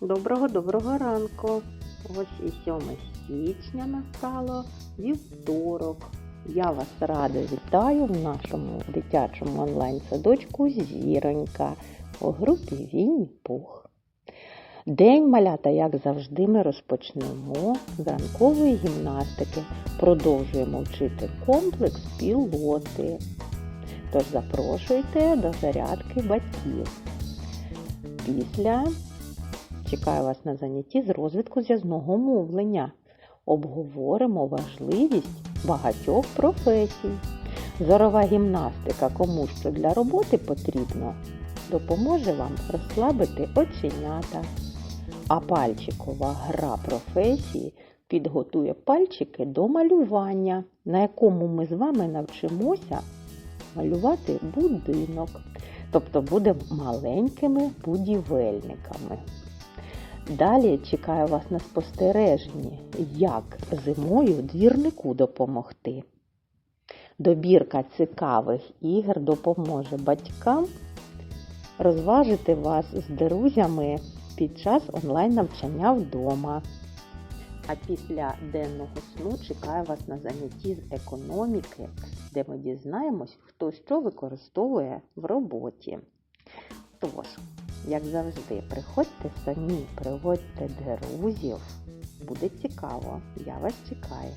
Доброго-доброго ранку. Ось і 7 січня настало вівторок. Я вас радо вітаю в нашому дитячому онлайн-садочку Зіронька у групі Вінні Пух. День малята, як завжди, ми розпочнемо з ранкової гімнастики. Продовжуємо вчити комплекс пілоти. Тож запрошуйте до зарядки батьків. Після чекаю вас на занятті з розвитку зв'язного мовлення. Обговоримо важливість багатьох професій. Зорова гімнастика, кому що для роботи потрібно, допоможе вам розслабити оченята. А пальчикова гра професії підготує пальчики до малювання, на якому ми з вами навчимося малювати будинок. Тобто будемо маленькими будівельниками. Далі чекаю вас на спостереженні, як зимою двірнику допомогти. Добірка цікавих ігор допоможе батькам розважити вас з друзями під час онлайн-навчання вдома. А після денного сну чекаю вас на занятті з економіки, де ми дізнаємось, хто що використовує в роботі. Тож, як завжди, приходьте самі, приводьте друзів. Буде цікаво, я вас чекаю.